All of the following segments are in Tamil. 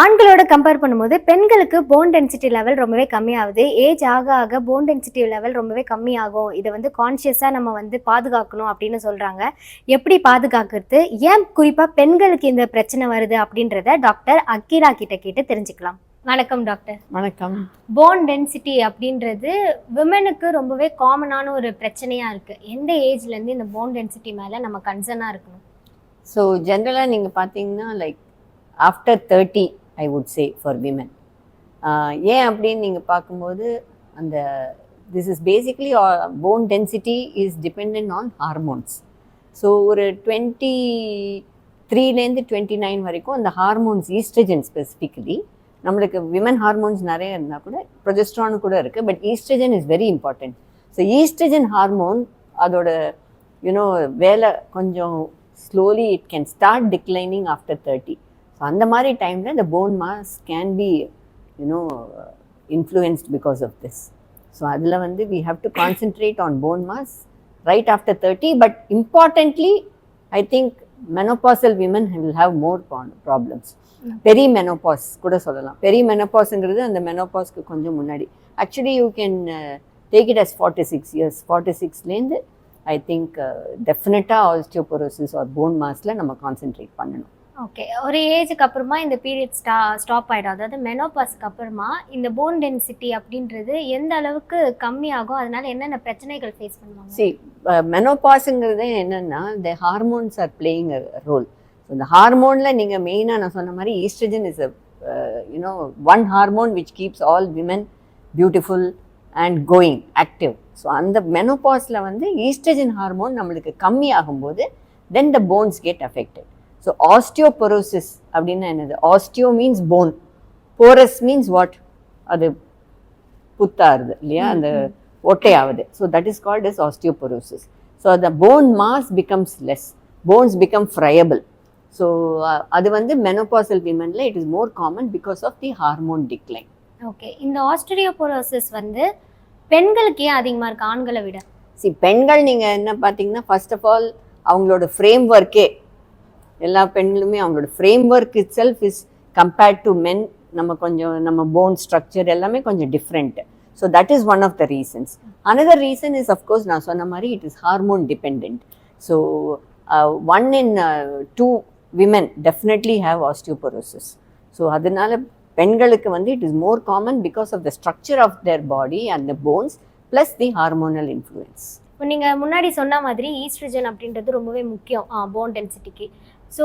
ஆண்களோட கம்பேர் பண்ணும்போது பெண்களுக்கு போன் டென்சிட்டி லெவல் ரொம்பவே கம்மியாகுது. ஏஜ் ஆக ஆக போன் டென்சிட்டி லெவல் ரொம்பவே கம்மியாகும். இதை வந்து கான்ஷியஸாக நம்ம வந்து பாதுகாக்கணும் அப்படின்னு சொல்கிறாங்க எப்படி பாதுகாக்கிறது? ஏன் குறிப்பாக பெண்களுக்கு இந்த பிரச்சனை வருது அப்படின்றத டாக்டர் அக்கீரா கிட்ட கேட்டு தெரிஞ்சுக்கலாம். வணக்கம் டாக்டர் வணக்கம். போன் டென்சிட்டி அப்படின்றது விமனுக்கு ரொம்பவே காமனான ஒரு பிரச்சனையாக இருக்குது எந்த ஏஜ்லேருந்து இந்த போன் டென்சிட்டி மேலே நம்ம கன்சர்னாக இருக்கணும்? ஸோ ஜென்ரலாக நீங்கள் பார்த்தீங்கன்னா like after thirty I would say for women ஏன் அப்படின்னு நீங்கள் பார்க்கும்போது அந்த this is basically bone density is depend on hormones so ஒரு டுவெண்ட்டி த்ரீலேருந்து டுவெண்ட்டி நைன் வரைக்கும் அந்த ஹார்மோன்ஸ் ஈஸ்ட்ரஜன் ஸ்பெசிஃபிக்கலி நம்மளுக்கு விமன் ஹார்மோன்ஸ் நிறைய இருந்தால் கூட ப்ரொஜெஸ்ட்ரான் கூட இருக்குது but estrogen is very important so estrogen hormone அதோட யூனோ வேலை கொஞ்சம் slowly it can start declining after thirty so அந்த மாதிரி டைமில் இந்த bone mass can be you know influenced because of this so அதில் வந்து we have to concentrate on bone mass right after thirty but importantly I think menopausal women will have more problems perimenopause கூட சொல்லலாம். பெரி மெனோபாஸ்ங்கிறது அந்த மெனோபாஸ்க்கு கொஞ்சம் முன்னாடி. Actually you can take it as forty six years forty சிக்ஸ்லேருந்து I think டெஃபினட்டாக ஆஸ்டியோபோரோசிஸ் ஆர் போன் மாஸில் நம்ம கான்சென்ட்ரேட் பண்ணணும். ஓகே ஒரு ஏஜுக்கு அப்புறமா இந்த பீரியட் ஸ்டா ஸ்டாப் ஆகிடும் அதாவது மெனோபாஸ்க்கு அப்புறமா இந்த போன் டென்சிட்டி அப்படின்றது எந்த அளவுக்கு கம்மியாகும்? அதனால என்னென்ன பிரச்சனைகள் ஃபேஸ் பண்ணுவாங்க? சி மெனோபாஸுங்கிறது என்னென்னா இந்த hormones are playing role so இந்த ஹார்மோனில் நீங்கள் மெயினாக நான் சொன்ன மாதிரி estrogen is a you know one hormone which keeps all women beautiful and going active so அந்த மெனோபாஸில் வந்து ஈஸ்ட்ரஜன் ஹார்மோன் நம்மளுக்கு கம்மி ஆகும்போது then the bones get affected so osteoporosis அப்படின்னா என்னது? Osteo means bone porous means what அது புத்தாருது இல்லையா? அந்த ஒட்டையாவது. So that is called is osteoporosis so அந்த bone mass becomes less bones become friable so அது வந்து menopausal விமனில் it is more common because of the hormone decline okay இந்த ஆஸ்ட்ரியோபோரோசிஸ் வந்து பெண்களுக்கு ஏன் அதிகமாக இருக்கு ஆண்களை விட. சி பெண்கள் நீங்கள் என்ன பார்த்தீங்கன்னா ஃபர்ஸ்ட் ஆஃப் ஆல் அவங்களோட ஃப்ரேம் ஒர்க்கே எல்லா பெண்களுமே அவங்களோட framework itself is compared to men நம்ம கொஞ்சம் நம்ம போன் ஸ்ட்ரக்சர் எல்லாமே கொஞ்சம் different so that is one of the reasons another reason is of course நான் சொன்ன மாதிரி it is hormone depend so one in two women definitely have osteoporosis so அதனால பெண்களுக்கு வந்து it is more common because of the structure of their body and the bones plus the hormonal influence இப்போ நீங்கள் முன்னாடி சொன்ன மாதிரி ஈஸ்ட்ரஜன் அப்படின்றது ரொம்பவே முக்கியம் போன் டென்சிட்டிக்கு ஸோ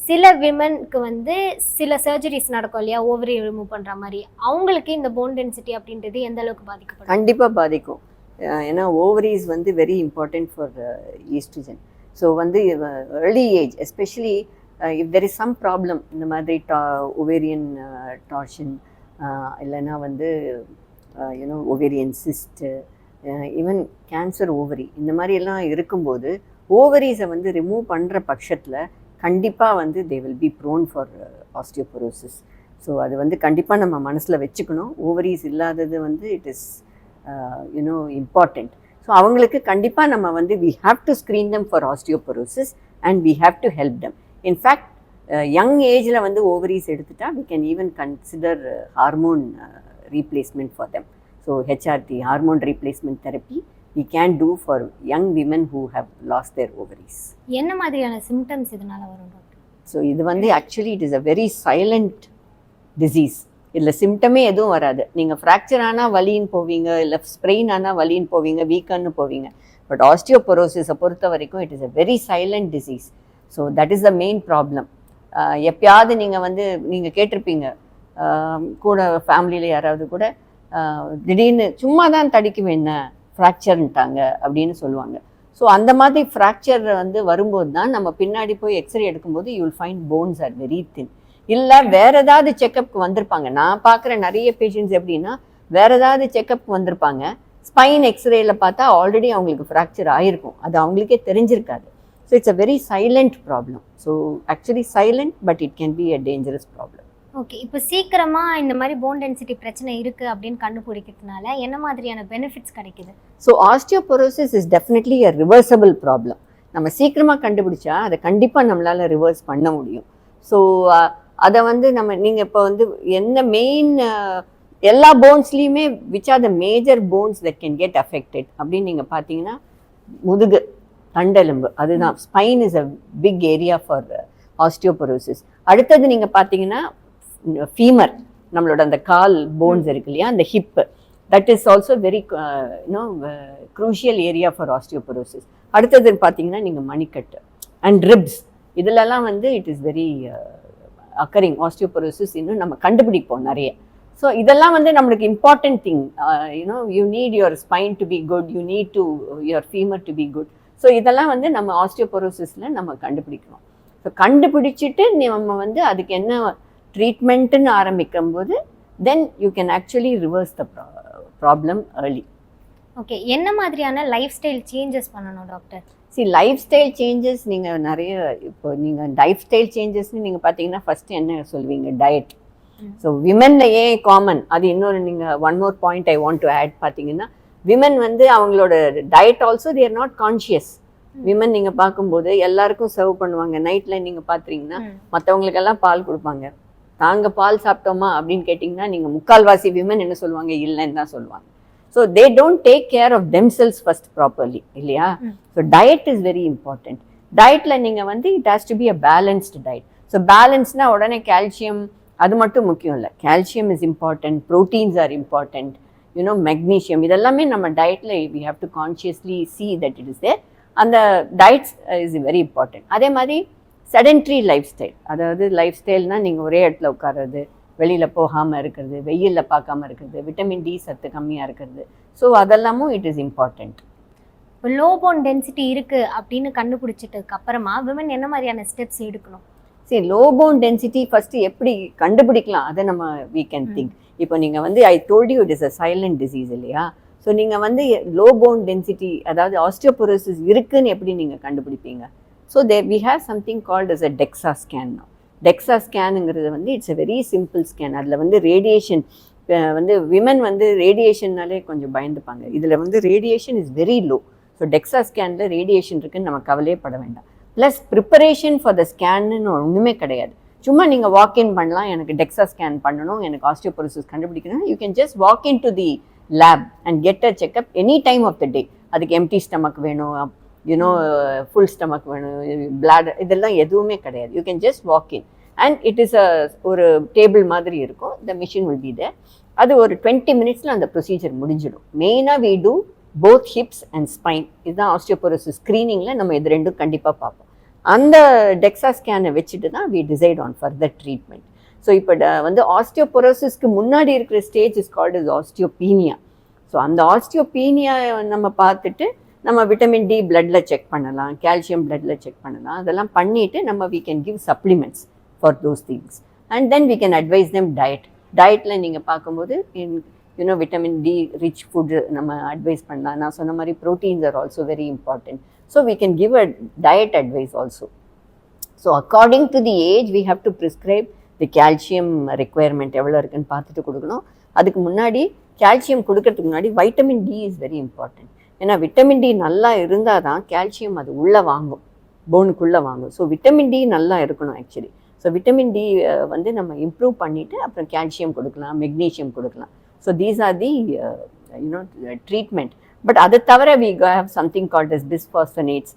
சில விமனுக்கு வந்து சில சர்ஜரிஸ் நடக்கும் இல்லையா? ஓவரி ரிமூவ் பண்ணுற மாதிரி. அவங்களுக்கு இந்த போன் டென்சிட்டி அப்படின்றது எந்த அளவுக்கு பாதிக்கும் கண்டிப்பாக பாதிக்கும். ஏன்னா ஓவரிஸ் வந்து very important for estrogen so வந்து early age especially if there is some problem இந்த மாதிரி டா ஒவேரியன் டார்ஷன் இல்லைன்னா வந்து you know ovarian cyst even cancer ovary இந்த மாதிரி எல்லாம் இருக்கும்போது ஓவரிஸை வந்து ரிமூவ் பண்ணுற பட்சத்தில் கண்டிப்பாக வந்து they will be prone for osteoporosis so அது வந்து கண்டிப்பாக நம்ம மனசில் வச்சுக்கணும். ஓவரிஸ் இல்லாதது வந்து it is you know important so அவங்களுக்கு கண்டிப்பாக நம்ம வந்து we have to screen them for osteoporosis and we have to help them in fact young ஏஜில் வந்து ஓவரிஸ் எடுத்துட்டா we can even consider hormone replacement for them so HRT hormone replacement therapy we can do for young women who have lost their ovaries என்ன மாதிரியான சிம்டம்ஸ் இதனால வரும் டாக்டர் ஸோ இது வந்து actually it is a very silent disease இதில் சிம்டமே எதுவும் வராது. நீங்கள் ஃப்ராக்சர் ஆனால் வலின்னு போவீங்க இல்லை ஸ்ப்ரெயின் ஆனால் வலின்னு போவீங்க வீக்கன்னு போவீங்க. பட் ஆஸ்டியோபொரோசிஸை பொறுத்த வரைக்கும் it is a very silent disease so that is the main problem எப்பயாவது நீங்கள் வந்து நீங்கள் கேட்டிருப்பீங்க கூட ஃபேமிலியில் யாராவது கூட திடீர்னு சும்மா தான் தடிக்கும் என்ன ஃப்ராக்சர்ன்ட்டாங்க அப்படின்னு சொல்லுவாங்க. ஸோ அந்த மாதிரி ஃப்ராக்சர் வந்து வரும்போது தான் நம்ம பின்னாடி போய் எக்ஸ்ரே எடுக்கும்போது you will find bones are very thin இல்லை வேற ஏதாவது செக்கப்க்கு வந்திருப்பாங்க. நான் பார்க்குற நிறைய பேஷண்ட்ஸ் எப்படின்னா வேற ஏதாவது செக்கப்க்கு வந்திருப்பாங்க. ஸ்பைன் எக்ஸ்ரேயில் பார்த்தா ஆல்ரெடி அவங்களுக்கு ஃப்ராக்சர் ஆயிருக்கும். அது அவங்களுக்கே தெரிஞ்சிருக்காது. So it's a very silent problem so actually silent but it can be a dangerous problem okay இப்போ சீக்கிரமா இந்த மாதிரி போன் டென்சிட்டி பிரச்சனை இருக்கு அப்படின்னு கண்டுபிடிக்கிறதுனால என்ன மாதிரியான பெனிஃபிட்ஸ் கிடைக்குது? So osteoporosis is definitely a reversible problem நம்ம சீக்கிரமாக கண்டுபிடிச்சா அதை கண்டிப்பாக நம்மளால் ரிவர்ஸ் பண்ண முடியும். ஸோ அதை வந்து நம்ம நீங்கள் இப்போ வந்து என்ன மெயின் எல்லா போன்ஸ்லேயுமே which are the major bones that can get affected அப்படின்னு நீங்கள் பார்த்தீங்கன்னா முதுகு தண்டெலும்பு அதுதான். Spine is a big area for osteoporosis அடுத்தது நீங்கள் பார்த்தீங்கன்னா ஃபீமர் நம்மளோட அந்த கால் போன்ஸ் இருக்கு இல்லையா அந்த hip that is also very you know crucial area for osteoporosis அடுத்தது பார்த்தீங்கன்னா நீங்கள் மணிக்கட்டு அண்ட் ரிப்ஸ் இதுலலாம் வந்து it is very occurring osteoporosis இன்னும் நம்ம கண்டுபிடிப்போம் நிறைய. ஸோ இதெல்லாம் வந்து நம்மளுக்கு important thing you know you need your spine to be good you need to your femur to be good so இதெல்லாம் வந்து நம்ம ஆஸ்டியோபரோசிஸில் நம்ம கண்டுபிடிக்கிறோம் ஸோ கண்டுபிடிச்சிட்டு நம்ம வந்து அதுக்கு என்ன ட்ரீட்மெண்ட்டுன்னு ஆரம்பிக்கும் போது then you can actually reverse the problem early okay என்ன மாதிரியான லைஃப் ஸ்டைல் சேஞ்சஸ் பண்ணணும் doctor see lifestyle changes நீங்கள் நிறைய இப்போ நீங்கள் லைஃப் ஸ்டைல் சேஞ்சஸ்னு நீங்கள் பார்த்தீங்கன்னா ஃபஸ்ட்டு என்ன சொல்லுவீங்க டயட். ஸோ விமென்ல ஏன் காமன் அது இன்னொரு நீங்கள் one more point I want to add பார்த்தீங்கன்னா விமன் வந்து அவங்களோட diet also they're not conscious women நீங்கள் பார்க்கும்போது எல்லாருக்கும் சர்வ் பண்ணுவாங்க. நைட்டில் நீங்கள் பார்த்துறீங்கன்னா. மற்றவங்களுக்கெல்லாம் பால் கொடுப்பாங்க. நாங்க பால் சாப்பிட்டோமா அப்படின்னு கேட்டிங்கன்னா நீங்கள் முக்கால்வாசி விமன் என்ன சொல்லுவாங்க? இல்லைன்னு தான் சொல்லுவாங்க. So they don't take care of themselves first properly இல்லையா. So diet is very important டயட்டில் நீங்கள் வந்து it has to be a balanced diet so பேலன்ஸ்னா உடனே கால்சியம் அது மட்டும் முக்கியம் இல்லை. Calcium is important proteins are important you know magnesium இதெல்லாமே நம்ம டயட்டில் we have to consciously see that it is there. அந்த டயட்ஸ் இஸ் வெரி இம்பார்ட்டன்ட் அதே மாதிரி செடென்ட்ரி லைஃப் ஸ்டைல் அதாவது லைஃப் ஸ்டைல்னால் நீங்கள் ஒரே இடத்துல உட்கார்றது வெளியில் போகாமல் இருக்கிறது வெயிலில் பார்க்காம இருக்கிறது விட்டமின் டி சத்து கம்மியாக இருக்கிறது. ஸோ அதெல்லாமும் இட் இஸ் இம்பார்ட்டண்ட் இப்போ லோ போன் டென்சிட்டி இருக்கு அப்படின்னு கண்டுபிடிச்சிட்டதுக்கு அப்புறமா விமன் என்ன மாதிரியான ஸ்டெப்ஸ் எடுக்கணும்? சரி லோ போன் டென்சிட்டி ஃபர்ஸ்ட் எப்படி கண்டுபிடிக்கலாம்? அதை நம்ம வீ கேன். திங்க் இப்போ நீங்கள் வந்து I told you it is a silent disease இல்லையா? ஸோ நீங்கள் வந்து லோ போன் டென்சிட்டி அதாவது ஆஸ்டியோபோரோசிஸ் இருக்குன்னு எப்படி நீங்கள் கண்டுபிடிப்பீங்க? So there we have something called as a DEXA scan DEXA ஸ்கேனுங்கிறது வந்து it's a very simple scan அதில் வந்து ரேடியேஷன் வந்து விமன் வந்து ரேடியேஷன்னாலே கொஞ்சம் பயந்துப்பாங்க. இதில் வந்து radiation is very low so DEXA ஸ்கேனில் radiation இருக்குன்னு நம்ம கவலையே பட வேண்டாம். ப்ளஸ் ப்ரிப்பரேஷன் ஃபார் த ஸ்கேன்னு ஒன்றுமே கிடையாது. சும்மா நீங்கள் வாக்இன் பண்ணலாம். எனக்கு டெக்ஸா ஸ்கேன் பண்ணணும். எனக்கு ஆஸ்டியோபோரோசிஸ் கண்டுபிடிக்கணும் you can just walk in to the lab and get a checkup any time of the day அதுக்கு எம்டி ஸ்டமக் வேணும். யூனோ ஃபுல் ஸ்டமக் வேணும் பிளாடர் இதெல்லாம் எதுவுமே கிடையாது. You can just walk in and it is a ஒரு டேபிள் மாதிரி இருக்கும். The machine will be there அது ஒரு டுவெண்ட்டி மினிட்ஸில் அந்த ப்ரொசீஜர் முடிஞ்சிடும். மெயினாக we do both hips and spine இதுதான் ஆஸ்டியோபோரோசிஸ் ஸ்க்ரீனிங்கில் நம்ம இது ரெண்டும் கண்டிப்பாக பார்ப்போம். அந்த டெக்ஸா ஸ்கேனை வச்சுட்டு தான் we decide on further treatment so இப்போ வந்து ஆஸ்டியோபொரோசிஸ்க்கு முன்னாடி இருக்கிற stage is called is osteopenia so அந்த ஆஸ்டியோபீனியா நம்ம பார்த்துட்டு நம்ம விட்டமின் டி பிளட்டில் செக் பண்ணலாம் கால்சியம் பிளட்டில் செக் பண்ணலாம். அதெல்லாம் பண்ணிவிட்டு நம்ம we can give supplements for those things and then we can advise them diet டயட்டில் நீங்கள் பார்க்கும்போது in you know vitamin D rich food நம்ம அட்வைஸ் பண்ணலாம். நான் சொன்ன மாதிரி proteins are also very important so we can give a diet advice also so according to the age we have to prescribe the calcium requirement எவ்வளோ இருக்குன்னு பார்த்துட்டு கொடுக்கணும். அதுக்கு முன்னாடி கால்சியம் கொடுக்கறதுக்கு முன்னாடி vitamin D is very important ஏன்னா விட்டமின் டி நல்லா இருந்தால் தான் கால்சியம் அது உள்ளே வாங்கும் போனுக்குள்ளே வாங்கும். ஸோ விட்டமின் டி நல்லா இருக்கணும் ஆக்சுவலி ஸோ விட்டமின் டி வந்து நம்ம இம்ப்ரூவ் பண்ணிவிட்டு அப்புறம் கால்சியம் கொடுக்கலாம் மெக்னீஷியம் கொடுக்கலாம். So these are the you know treatment but அதை தவிர we have something called is bisphosphonates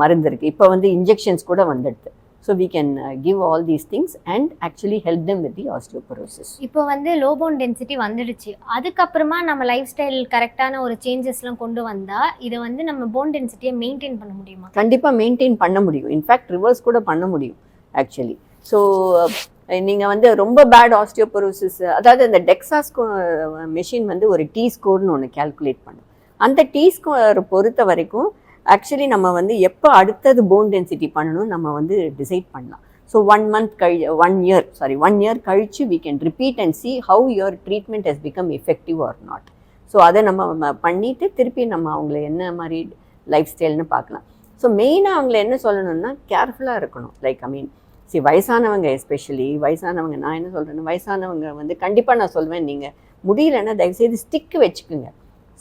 மருந்து இருக்குது இப்போ வந்து இன்ஜெக்ஷன்ஸ் கூட வந்துடுது so we can give all these things and actually help them with the osteoporosis இப்போ வந்து லோ போன் டென்சிட்டி வந்துடுச்சு. அதுக்கப்புறமா நம்ம லைஃப் ஸ்டைல் கரெக்டான ஒரு சேஞ்சஸ்லாம் கொண்டு வந்தா இதை வந்து நம்ம போன் டென்சிட்டியை மெயின்டைன் பண்ண முடியுமா? கண்டிப்பாக மெயின்டைன் பண்ண முடியும். இன்ஃபேக்ட் ரிவர்ஸ் கூட பண்ண முடியும் ஆக்சுவலி ஸோ நீங்கள் வந்து ரொம்ப பேட் ஆஸ்டியோபரோசிஸ் அதாவது அந்த டெக்ஸாஸ் மெஷின் வந்து ஒரு டி ஸ்கோர்னு ஒன்று கால்குலேட் பண்ணும். அந்த டி ஸ்கோர் பொறுத்த வரைக்கும் ஆக்சுவலி நம்ம வந்து எப்போ அடுத்தது போன் டென்சிட்டி பண்ணணும் நம்ம வந்து டிசைட் பண்ணலாம். ஸோ ஒன் மந்த் கழி one year sorry one year கழித்து we can repeat and see how your treatment has become effective or not so அதை நம்ம பண்ணிவிட்டு திருப்பி நம்ம அவங்கள என்ன மாதிரி லைஃப் ஸ்டைல்னு பார்க்கலாம். ஸோ மெயினாக அவங்கள என்ன சொல்லணும்னா கேர்ஃபுல்லாக இருக்கணும். லைக் ஐ மீன் சி வயசானவங்க எஸ்பெஷலி வயசானவங்க நான் என்ன சொல்கிறேன்னா வயசானவங்க வந்து கண்டிப்பாக நான் சொல்வேன் நீங்கள் முடியலன்னா தயவுசெய்து ஸ்டிக்கு வச்சுக்கோங்க.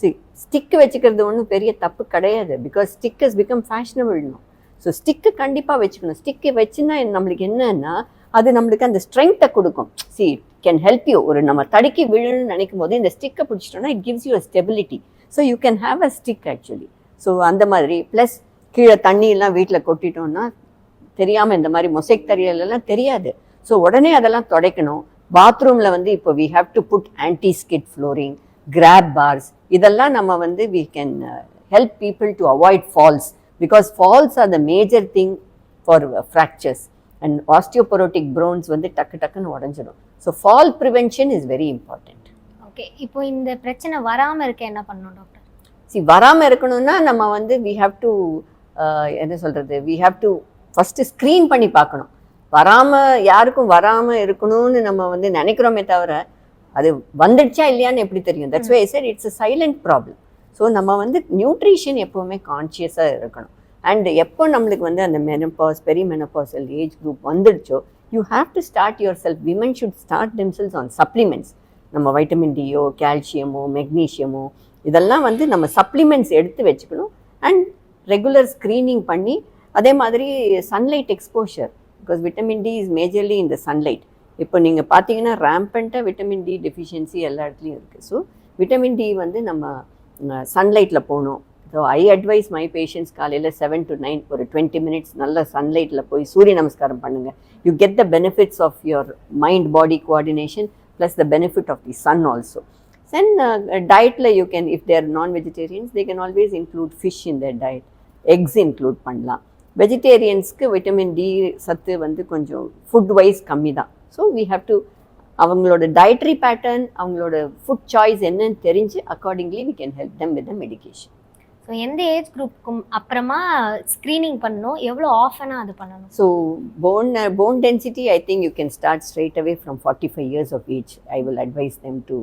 சி ஸ்டிக்கு வச்சுக்கிறது ஒன்றும் பெரிய தப்பு கிடையாது. பிகாஸ் ஸ்டிக் இஸ் பிகம் ஃபேஷனபிள்னும் ஸோ ஸ்டிக்கு கண்டிப்பாக வச்சுக்கணும். ஸ்டிக்கு வச்சுன்னா நம்மளுக்கு என்னன்னா அது நம்மளுக்கு அந்த ஸ்ட்ரென்த்தை கொடுக்கும். சி கேன் ஹெல்ப் யூ ஒரு நம்ம தடுக்கி விழுன்னு நினைக்கும் போது இந்த ஸ்டிக்கை பிடிச்சிட்டோம்னா it gives you a stability so you can have a stick actually so அந்த மாதிரி. ப்ளஸ் கீழே தண்ணியெல்லாம் வீட்டில் கொட்டிட்டோம்னா தெரியாமல் இந்த மாதிரி மொசைக் தறியலெல்லாம் தெரியாது. ஸோ உடனே அதெல்லாம் துடைக்கணும். பாத்ரூமில் வந்து இப்போ we have to put anti skid flooring grab bars இதெல்லாம் நம்ம வந்து we can help people to avoid falls because falls are the major thing for fractures and osteoporotic bones வந்து டக்கு டக்குன்னு உடஞ்சிடும். So fall prevention is very important okay இப்போ இந்த பிரச்சனை வராம இருக்க என்ன பண்ணணும் டாக்டர் சி வராமல் இருக்கணும்னா நம்ம வந்து வி ஹாவ் டு என்ன சொல்கிறது we have to first screen பண்ணி பார்க்கணும். வராமல் யாருக்கும் வராமல் இருக்கணும்னு நம்ம வந்து நினைக்கிறோமே தவிர அது வந்துடுச்சா இல்லையான்னு எப்படி தெரியும்? That's why sir it's a silent problem so நம்ம வந்து நியூட்ரிஷன் எப்போவுமே கான்ஷியஸாக இருக்கணும். அண்ட் எப்போ நம்மளுக்கு வந்து அந்த menopause peri menopausal age group வந்துடுச்சோ you have to start yourself women should start themselves on supplements நம்ம வைட்டமின் டியோ கால்சியமோ மெக்னீஷியமோ இதெல்லாம் வந்து நம்ம சப்ளிமெண்ட்ஸ் எடுத்து வச்சுக்கணும். அண்ட் ரெகுலர் ஸ்க்ரீனிங் பண்ணி அதே மாதிரி sunlight exposure because vitamin D is majorly இந்த சன்லைட் இப்போ நீங்கள் பார்த்தீங்கன்னா ரேம்பண்ட்டாக விட்டமின் டி டெஃபிஷியன்சி எல்லா இடத்துலையும் இருக்குது ஸோ விட்டமின் டி வந்து நம்ம சன்லைட்டில் போகணும். So I advise my patients காலையில் செவன் டு நைன் ஒரு டுவெண்ட்டி மினிட்ஸ் நல்ல சன்லைட்டில் போய் சூரிய நமஸ்காரம் பண்ணுங்கள் you get the benefits of your mind body coordination plus the benefit of the sun also then டயட்டில் you can if they're non vegetarians they can always include fish in the diet eggs include பண்ணலாம். வெஜிடேரியன்ஸ்க்கு விட்டமின் டி சத்து வந்து கொஞ்சம் ஃபுட் வைஸ் கம்மி தான் ஸோ வி ஹாவ் டு அவங்களோட டயட்ரி பேட்டர்ன் அவங்களோட ஃபுட் சாய்ஸ் என்னன்னு தெரிஞ்சு accordingly we can help them with the medication so எந்த ஏஜ் குரூப்புக்கும் அப்புறமா ஸ்க்ரீனிங் பண்ணணும் எவ்வளோ ஆஃபனாக அது பண்ணணும் So bone uh, bone density, I think you can start straight away from 45 years of age. I will advise them to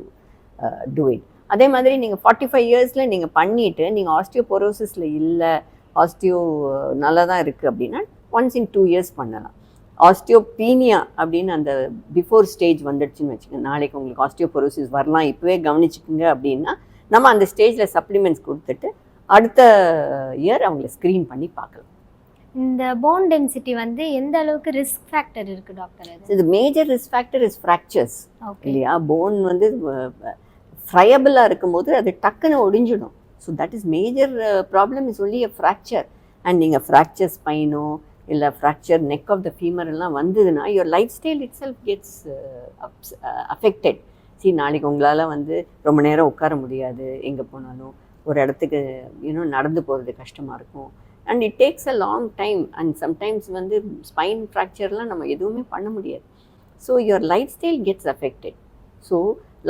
uh, do it. அதே மாதிரி நீங்கள் ஃபார்ட்டி ஃபைவ் இயர்ஸில் நீங்கள் பண்ணிவிட்டு நீங்கள் ஆஸ்டியோபொரோசிஸில் இல்லை ஆஸ்டியோ நல்லா தான் இருக்குது அப்படின்னா ஒன்ஸ் இன் டூ இயர்ஸ் பண்ணலாம் ஆஸ்டியோபீனியா அப்படின்னு அந்த பிஃபோர் ஸ்டேஜ் வந்துடுச்சுன்னு வச்சுக்கோங்க. நாளைக்கு உங்களுக்கு ஆஸ்டியோபொரோசிஸ் வரலாம். இப்போவே கவனிச்சுக்குங்க அப்படின்னா நம்ம அந்த ஸ்டேஜில் சப்ளிமெண்ட்ஸ் கொடுத்துட்டு அடுத்த இயர் அவங்கள ஸ்க்ரீன் பண்ணி பார்க்கலாம். இந்த போன் டென்சிட்டி வந்து எந்த அளவுக்கு ரிஸ்க் ஃபேக்டர் இருக்கு டாக்டர் இது major risk factor is fractures okay இல்லையா? போன் வந்து ஃப்ரையபிளாக இருக்கும்போது அது டக்குன்னு ஒடிஞ்சிடும். So that is major problem is only a fracture and நீங்கள் ஃப்ராக்சர் ஸ்பைனோ இல்லை fracture neck of the femur எல்லாம் வந்ததுன்னா your lifestyle itself gets ups affected சரி நாளைக்கு உங்களால் வந்து ரொம்ப நேரம் உட்கார முடியாது எங்கே போனாலும். ஒரு இடத்துக்கு இன்னும் நடந்து போகிறது கஷ்டமாக இருக்கும். And it takes a long time and sometimes வந்து ஸ்பைன் ஃப்ராக்சர்லாம் நம்ம எதுவுமே பண்ண முடியாது. So your lifestyle gets affected so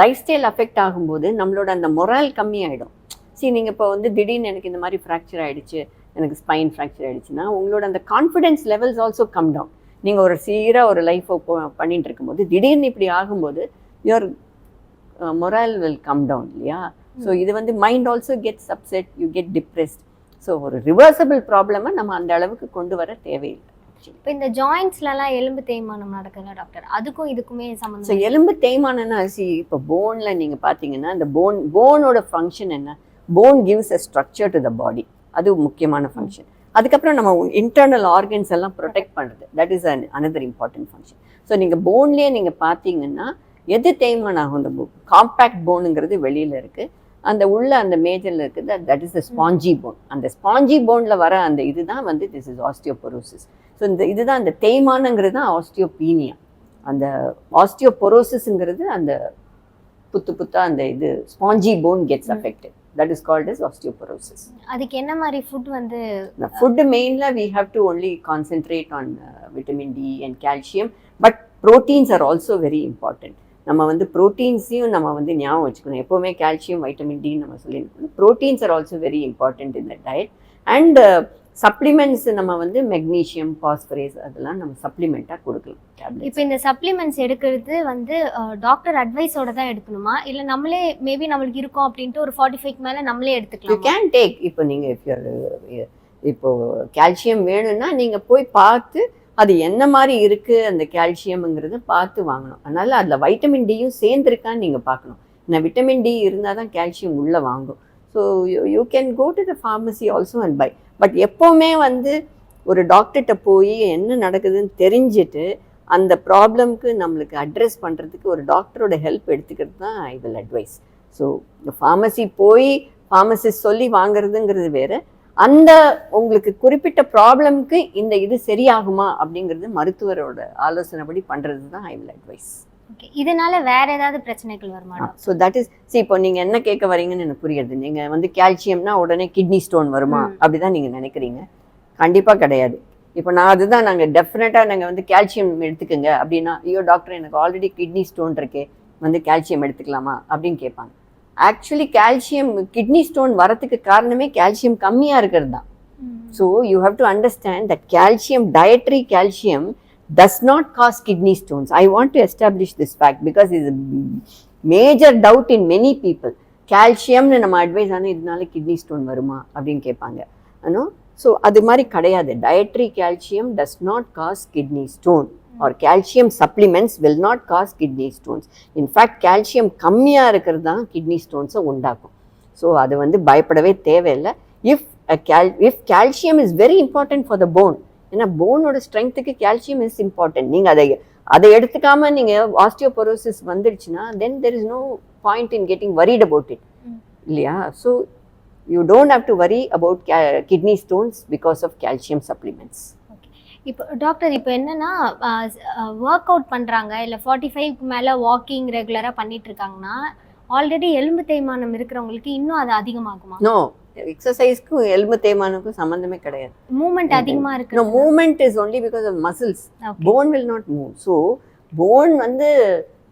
lifestyle affect ஆகும்போது நம்மளோட அந்த மொரால் கம்மியாயிடும். சரி நீங்கள் இப்போ வந்து திடீர்னு எனக்கு இந்த மாதிரி ஃப்ராக்சர் ஆகிடுச்சு எனக்கு ஸ்பைன் ஃப்ராக்சர் ஆயிடுச்சுன்னா உங்களோட அந்த confidence levels also come down நீங்கள் ஒரு சீராக ஒரு லைஃப்பை பண்ணிட்டு இருக்கும்போது திடீர்னு இப்படி ஆகும்போது your morale will come down இல்லையா? ஸோ இது வந்து mind also gets upset you get depressed so ஒரு ரிவர்சபிள் ப்ராப்ளமை நம்ம அந்த அளவுக்கு கொண்டு வர தேவையில்லை இப்போ இந்த ஜாயின்ஸ்லலாம் எலும்பு தேய்மானம் நடக்குதுல்ல டாக்டர் அதுக்கும் இதுக்குமே ஸோ சம்மந்தம் எலும்பு தேய்மானம்னா சி இப்போ போனில் நீங்கள் பார்த்தீங்கன்னா இந்த போன் போனோட ஃபங்க்ஷன் என்ன? Bone gives a structure to the body அது முக்கியமான ஃபங்க்ஷன் அதுக்கப்புறம் நம்ம இன்டர்னல் ஆர்கன்ஸ் எல்லாம் ப்ரொடெக்ட் பண்ணுறது that is an another important function so நீங்கள் போன்லேயே நீங்கள் பார்த்தீங்கன்னா எது தேய்மான் ஆகும்? அந்த காம்பேக்ட் போனுங்கிறது வெளியில் இருக்குது அந்த உள்ள அந்த மேஜரில் இருக்குது. That is the spongy bone அந்த ஸ்பாஞ்சி போனில் வர அந்த இதுதான் வந்து திஸ் இஸ் ஆஸ்டியோபொரோசிஸ் ஸோ இந்த இதுதான் அந்த தேய்மானங்கிறது தான் ஆஸ்டியோபீனியா அந்த ஆஸ்டியோபொரோசிஸுங்கிறது அந்த புத்து புத்தா அந்த இது spongy bone gets affected that is called as osteoporosis. அதுக்கு என்ன மாதிரி ஃபுட் வந்து mainly we have to only concentrate on uh, vitamin d and calcium but proteins are also very important. நம்ம வந்து ப்ரோட்டீன்ஸையும் நம்ம வந்து ஞாபகம் வச்சுக்கணும். எப்போவுமே கால்சியம் வைட்டமின் டி நம்ம சொல்லியிருக்கணும் proteins are also very important in the diet and supplements நம்ம வந்து மெக்னீஷியம் பாஸ்பரேஸ் அதெல்லாம் நம்ம சப்ளிமெண்ட்டாக கொடுக்கலாம். இப்போ இந்த சப்ளிமெண்ட்ஸ் எடுக்கிறது வந்து டாக்டர் அட்வைஸோட தான் எடுக்கணுமா? இல்லை நம்மளே மேபி நம்மளுக்கு இருக்கும் அப்படின்ட்டு ஒரு ஃபார்ட்டி ஃபைவ் மேலே நம்மளே யூ எடுத்துக்கலாம் கேன் டேக் இப்போ நீங்கள் இப்போ கால்சியம் வேணும்னா நீங்கள் போய் பார்த்து அது என்ன மாதிரி இருக்குது அந்த கால்சியம்ங்கிறத பார்த்து வாங்கணும். அதனால் அதில் வைட்டமின் டியும் சேர்ந்துருக்கான்னு நீங்கள் பார்க்கணும். ஏன்னா விட்டமின் டி இருந்தால் தான் கால்சியம் உள்ளே வாங்கும். So you can go to the pharmacy also and buy but எப்போவுமே வந்து ஒரு டாக்டர்கிட்ட போய் என்ன நடக்குதுன்னு தெரிஞ்சுட்டு அந்த ப்ராப்ளம்க்கு நம்மளுக்கு அட்ரஸ் பண்ணுறதுக்கு ஒரு டாக்டரோட ஹெல்ப் எடுத்துக்கிறது தான் ஐ வில் அட்வைஸ் ஸோ இந்த ஃபார்மசி போய் ஃபார்மசிஸ்ட் சொல்லி வாங்குறதுங்கிறது வேறு. அந்த உங்களுக்கு குறிப்பிட்ட ப்ராப்ளம்க்கு இந்த இது சரியாகுமா அப்படிங்கிறது மருத்துவரோட ஆலோசனைப்படி பண்ணுறது தான் ஐ வில் அட்வைஸ் ஓகே இதனால வேற ஏதாவது பிரச்சனைகள் வருமா ஸோ தட் இஸ் see இப்போ நீங்கள் என்ன கேட்க வரீங்கன்னு எனக்கு புரியுது. நீங்கள் வந்து கால்சியம்னா உடனே கிட்னி ஸ்டோன் வருமா. அப்படிதான் நீங்கள் நினைக்கிறீங்க. கண்டிப்பாக கிடையாது. இப்போ நான் அதுதான் நாங்கள் டெஃபினட்டாக நாங்கள் வந்து கால்சியம் எடுத்துக்கோங்க அப்படின்னா ஐயோ டாக்டர் எனக்கு ஆல்ரெடி கிட்னி ஸ்டோன் இருக்கே. வந்து கால்சியம் எடுத்துக்கலாமா? அப்படின்னு கேட்பாங்க. ஆக்சுவலி கால்சியம் கிட்னி ஸ்டோன் வரதுக்கு காரணமே கால்சியம் கம்மியாக இருக்கிறது தான். So you have to understand that calcium, dietary calcium, does not cause kidney stones. I want to establish this fact because it's a major doubt in many people. கால்சியம்னு நம்ம அட்வைஸ் ஆனால் இதனால கிட்னி ஸ்டோன் வருமா அப்படின்னு கேட்பாங்க. ஆனோ ஸோ அது மாதிரி கிடையாது. Dietary calcium does not cause kidney stone or calcium supplements will not cause kidney stones in fact calcium கம்மியாக இருக்கிறது தான் கிட்னி ஸ்டோன்ஸை உண்டாக்கும். ஸோ அது வந்து பயப்படவே தேவையில்லை. If if calcium is very important for the bone ஏன்னா போனோட ஸ்ட்ரென்த்துக்கு கால்சியம் இஸ் இம்பார்ட்டன்ட் நீங்கள் அதை அதை எடுத்துக்காம நீங்கள் ஆஸ்டியோபோரோசிஸ் வந்துடுச்சுன்னா then there is no point in getting worried about it. இல்லையா? So you don't have to worry about kidney stones because of calcium supplements இப்போ டாக்டர் இப்போ என்னன்னா ஒர்க் அவுட் பண்றாங்க இல்ல ஃபார்ட்டி ஃபைவ்க்கு மேல வாக்கிங் ரெகுலரா பண்ணிட்டு இருக்காங்கன்னா ஆல்ரெடி எலும்பு தேய்மானம் இருக்கிறவங்களுக்கு இன்னும் அது அதிகமாகுமா? நோ எக்ஸசைஸ்க்கும் எலும்பு தேய்மானுக்கும் சம்மந்தமே கிடையாது. மூமெண்ட் அதிகமா இருக்கு is only because of muscles. Okay. Bone will not move. So, bone வந்து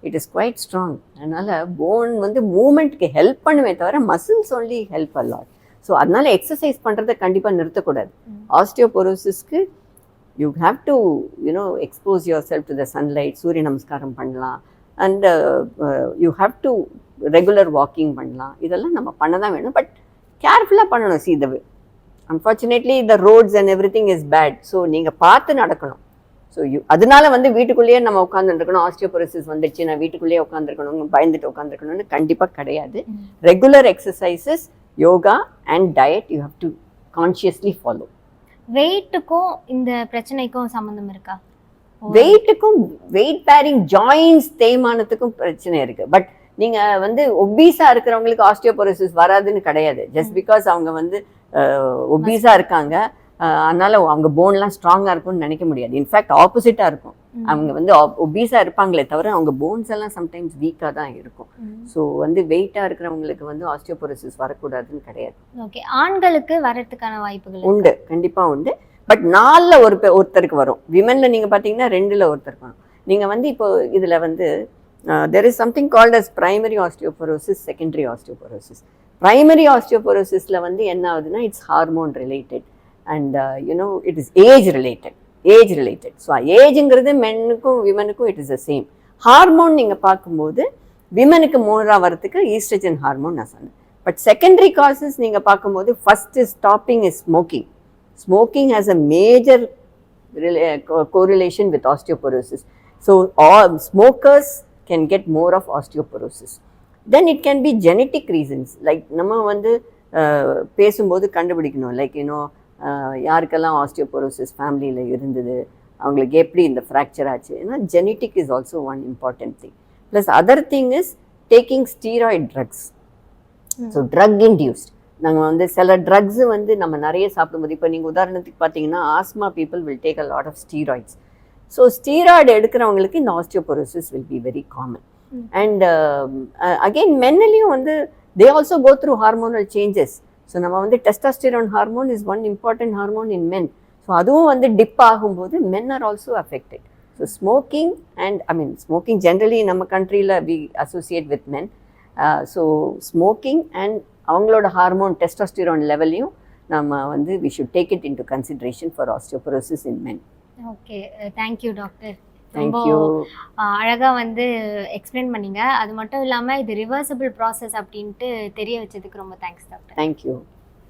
இட் இஸ் குவைட் ஸ்ட்ராங் அதனால போன் வந்து மூமெண்ட்க்கு ஹெல்ப் பண்ணுமே தவிர muscles only help a lot so அதனால எக்ஸசைஸ் பண்ணுறதை கண்டிப்பாக நிறுத்தக்கூடாது. ஆஸ்டியோபோரோசிஸ்க்கு you have to you know expose yourself to the sunlight சூரிய நமஸ்காரம் பண்ணலாம். And you have to regular walking பண்ணலாம். இதெல்லாம் நம்ம பண்ண தான் வேணும். பட் கேர்ஃபுல்லாக பண்ணணும் see the unfortunately the roads and everything is bad so நீங்கள் பார்த்து நடக்கணும். ஸோ யூ அதனால வந்து வீட்டுக்குள்ளேயே நம்ம உட்காந்துருக்கணும் ஆஸ்டியோபோரோசிஸ் வந்துடுச்சு நான் வீட்டுக்குள்ளேயே உட்காந்துருக்கணும் பயந்துட்டு உட்காந்துருக்கணும்னு கண்டிப்பாக கிடையாது. Regular exercises yoga and diet you have to consciously follow வெயிட்டுக்கும் இந்த பிரச்சனைக்கும் சம்பந்தம் இருக்கா? வெயிட்டுக்கும் வெயிட் பேரிங் ஜாயின்ஸ் தேய்மானத்துக்கும் பிரச்சனை இருக்கு. பட் நீங்க வந்து ஒபீஸா இருக்கிறவங்களுக்கு ஆஸ்டியோபோரோசிஸ் வராதுன்னு கிடையாது. ஜஸ்ட். பிகாஸ் அவங்க வந்து ஒபீஸா இருக்காங்க. அதனால அவங்க போன்லாம் ஸ்ட்ராங்கா இருக்கும்னு நினைக்க முடியாது. இன்ஃபேக்ட் ஆப்போசிட்டா இருக்கும். அவங்க வந்து ஒபீஸா இருப்பாங்களே தவிர அவங்க போன்ஸ் எல்லாம் சம்டைம்ஸ் வீக்கா தான் இருக்கும். ஸோ வந்து வெயிட்டா இருக்கிறவங்களுக்கு வந்து ஆஸ்டியோபோரோசிஸ் வரக்கூடாதுன்னு கிடையாது. ஓகே ஆண்களுக்கு வரதுக்கான வாய்ப்புகள். உண்டு. கண்டிப்பா உண்டு. பட் நாலுல ஒரு ஒருத்தருக்கு வரும். விமன்ல நீங்க பாத்தீங்கன்னா ரெண்டுல ஒருத்தருக்கு வரும். நீங்க வந்து இப்போ இதுல வந்து there is something called as primary osteoporosis secondary osteoporosis primary ஆஸ்டியோபோரோசிஸ்ல வந்து என்ன ஆகுதுன்னா it's hormone related and you know it is age related age related so ஏஜுங்கிறது மென்னுக்கும் விமனுக்கும் it is the same hormone நீங்கள் பார்க்கும்போது விமனுக்கு மோராக வரத்துக்கு ஈஸ்ட்ரஜன் ஹார்மோன் நான் சொன்னேன். பட் செகண்டரி காசஸ் நீங்கள் பார்க்கும்போது first is stopping is smoking smoking has a major correlation with osteoporosis so all smokers can get more of osteoporosis. Then it can be genetic reasons. Like நம்ம வந்து பேசும்போது கண்டுபிடிக்கணும் லைக் யூனோ யாருக்கெல்லாம் ஆஸ்டியோபோரோசிஸ் ஃபேமிலியில் இருந்தது அவங்களுக்கு எப்படி இந்த ஃப்ராக்சர் ஆச்சு ஏன்னா genetic is also one important thing plus other thing is taking steroid drugs. So drug induced நாங்கள் வந்து சில ட்ரக்ஸ் வந்து நம்ம நிறைய சாப்பிடும்போது இப்போ நீங்கள் உதாரணத்துக்கு பார்த்தீங்கன்னா asthma people will take a lot of steroids so steroid எடுக்கிறவங்களுக்கு இந்த osteoporosis will be very common. And again மென்னிலையும் வந்து they also go through hormonal changes so நம்ம வந்து testosterone hormone is one important hormone in men so அதுவும் வந்து டிப் ஆகும்போது men are also affected so smoking and I mean smoking generally நம்ம கண்ட்ரியில் we associate with men so smoking and அவங்களோட ஹார்மோன் டெஸ்டாஸ்டிரான் லெவலையும் நம்ம வந்து we should take it into consideration for osteoporosis in men okay thank you doctor ரொம்ப தேங்க்யூ ஆஹ், அழகா வந்து எக்ஸ்பிளைன் பண்ணீங்க. அது மட்டும் இல்லாம இது ரிவர்சபிள் ப்ராசஸ் அப்படின்ட்டு தெரிய வச்சதுக்கு ரொம்ப தேங்க்ஸ் டாக்டர் தேங்க்யூ